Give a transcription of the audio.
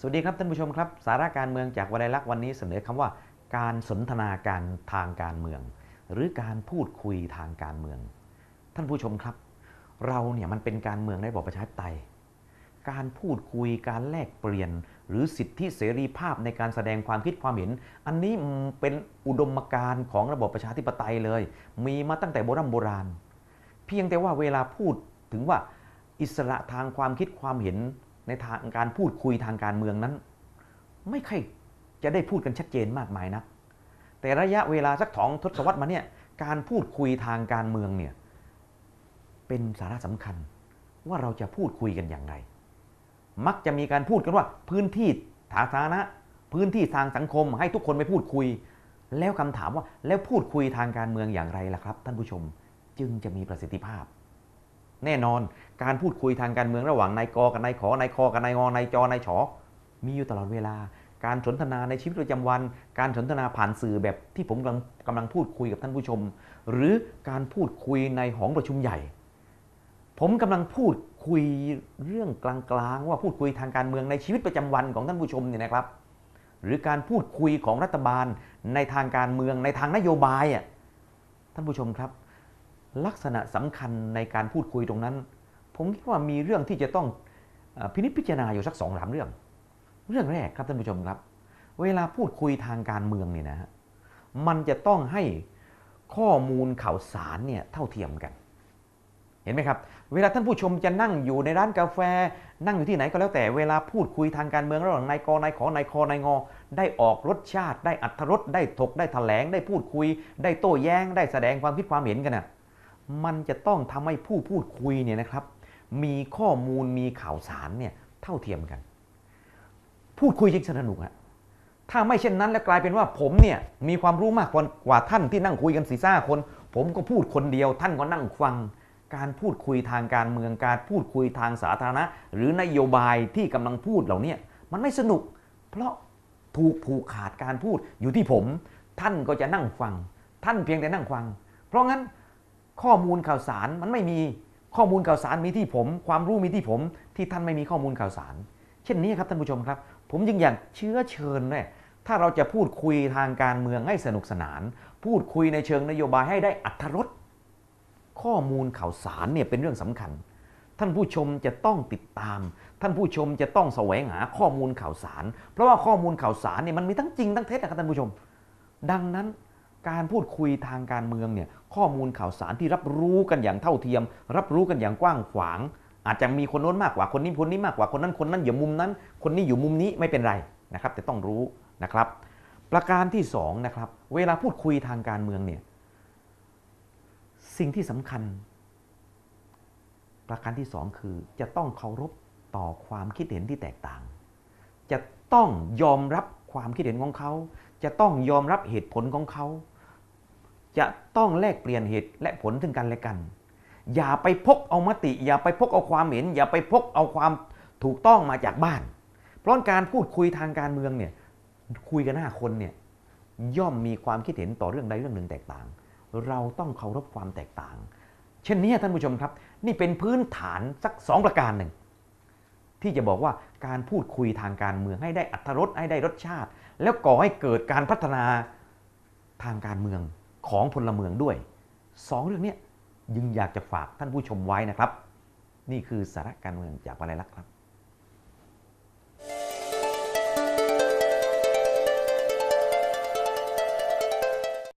สวัสดีครับท่านผู้ชมครับ สาระการเมืองจากวลัยลักษณ์วันนี้เสนอคำว่า การสนทนาการทางการเมือง หรือการพูดคุยทางการเมือง ท่านผู้ชมครับ เราเนี่ยมันเป็นการเมืองในระบอบประชาธิปไตย การพูดคุยการแลกเปลี่ยน หรือสิทธิเสรีภาพในการแสดงความคิดความเห็น อันนี้เป็นอุดมการณ์ของระบอบประชาธิปไตยเลย มีมาตั้งแต่โบราณโบราณ เพียงแต่ว่าเวลาพูดถึงว่าอิสระทางความคิดความเห็น ในทางการพูดคุยทางการเมืองนั้น ไม่ค่อยจะได้พูดกันชัดเจนมากมายนะแต่ระยะเวลาสักสองทศวรรษมาเนี่ยการพูดคุยทางการเมืองเนี่ยเป็นสาระสำคัญว่าเราจะพูดคุยกันอย่างไร มักจะมีการพูดกันว่าพื้นที่สาธารณะพื้นที่ทางสังคมให้ทุกคนไปพูดคุย แล้วคำถามว่าแล้วพูดคุยทางการเมืองอย่างไรล่ะครับ ท่านผู้ชมจึงจะมีประสิทธิภาพ แน่นอนการพูดคุยทางการเมืองระหว่างนายกกับนายขอนายคอกับนายงอนายจอนายฉอมีอยู่ตลอดเวลา การสนทนาในชีวิตประจำวัน การสนทนาผ่านสื่อแบบที่ผมกำลังกำลังพูดคุยกับท่านผู้ชม หรือการพูดคุยในห้องประชุมใหญ่ ผมกำลังพูดคุยเรื่องกลางๆ ว่าพูดคุยทางการเมืองในชีวิตประจำวันของท่านผู้ชมเนี่ยนะครับ หรือการพูดคุยของรัฐบาลในทางการเมืองในทางนโยบายอะท่านผู้ชมครับ ลักษณะสำคัญในการพูดคุยตรงนั้น ผมคิดว่ามีเรื่องที่จะต้องอพินิจพิจารณาอยู่สักสองสามเรื่อง เรื่องแรกครับท่านผู้ชมครับ เวลาพูดคุยทางการเมืองเนี่ยนะฮะมันจะต้องให้ข้อมูลข่าวสารเนี่ยเท่าเทียมกัน เห็นไหมครับ เวลาท่านผู้ชมจะนั่งอยู่ในร้านกาแฟ นั่งอยู่ที่ไหนก็แล้วแต่เวลาพูดคุยทางการเมืองระหว่างนายกนายขอนายคอนายงอ ได้ออกรสชาติ ได้อัธรสได้ถกได้แถลงได้พูดคุย ได้โต้แย้ง ได้แสดงความคิดความเห็นกันนะ มันจะต้องทำให้ผู้พูดคุยเนี่ยนะครับ มีข้อมูลมีข่าวสารเนี่ยเท่าเทียมกัน พูดคุยจริงสนุกอะถ้าไม่เช่นนั้นแล้วกลายเป็นว่าผมเนี่ยมีความรู้มากกว่าท่านที่นั่งคุยกันสี่ห้าคน ผมก็พูดคนเดียวท่านก็นั่งฟัง การพูดคุยทางการเมืองการพูดคุยทางสาธารณะ หรือนโยบายที่กำลังพูดเหล่านี้มันไม่สนุก เพราะถูกผูกขาดการพูดอยู่ที่ผม ท่านก็จะนั่งฟัง ท่านเพียงแต่นั่งฟัง เพราะงั้น ข้อมูลข่าวสารมันไม่มีข้อมูลข่าวสารมีที่ผม ความรู้มีที่ผม ที่ท่านไม่มีข้อมูลข่าวสาร เช่นนี้ครับท่านผู้ชมครับ ผมจึงอยากเชื้อเชิญเนี่ยถ้าเราจะพูดคุยทางการเมืองให้สนุกสนาน พูดคุยในเชิงนโยบายให้ได้อัธรสข้อมูลข่าวสารเนี่ยเป็นเรื่องสำคัญ ท่านผู้ชมจะต้องติดตาม ท่านผู้ชมจะต้องแสวงหาข้อมูลข่าวสาร เพราะว่าข้อมูลข่าวสารเนี่ยมันมีทั้งจริงทั้งเท็จนะครับท่านผู้ชม ดังนั้นการพูดคุยทางการเมืองเนี่ย ข้อมูลข่าวสารที่รับรู้กันอย่างเท่าเทียม รับรู้กันอย่างกว้างขวาง อาจจะมีคนโน้นมากกว่าคนนี้คนนี้มากกว่าคนนั้นคนนั้นอยู่มุมนั้น คนนี้อยู่มุมนี้ไม่เป็นไรนะครับ แต่ต้องรู้นะครับ ประการที่สองนะครับเวลาพูดคุยทางการเมืองเนี่ยสิ่งที่สำคัญ ประการที่สองคือจะต้องเคารพต่อความคิดเห็นที่แตกต่าง จะต้องยอมรับความคิดเห็นของเขา จะต้องยอมรับเหตุผลของเขา จะต้องแลกเปลี่ยนเหตุและผลถึงกันและกัน อย่าไปพกเอามติ อย่าไปพกเอาความเห็น อย่าไปพกเอาความถูกต้องมาจากบ้าน เพราะการพูดคุยทางการเมืองเนี่ยคุยกันห้าคนเนี่ยย่อมมีความคิดเห็นต่อเรื่องใดเรื่องหนึ่งแตกต่าง เราต้องเคารพความแตกต่าง เช่นนี้ท่านผู้ชมครับ นี่เป็นพื้นฐานสักสองประการหนึ่งที่จะบอกว่าการพูดคุยทางการเมืองให้ได้อัตรสให้ได้รสชาติ แล้วก่อให้เกิดการพัฒนาทางการเมือง ของพลเมืองด้วยสองเรื่องนี้ยึงอยากจะฝากท่านผู้ชมไว้นะครับ นี่คือสาระการเมืองจากวลัยลักษณ์ครับ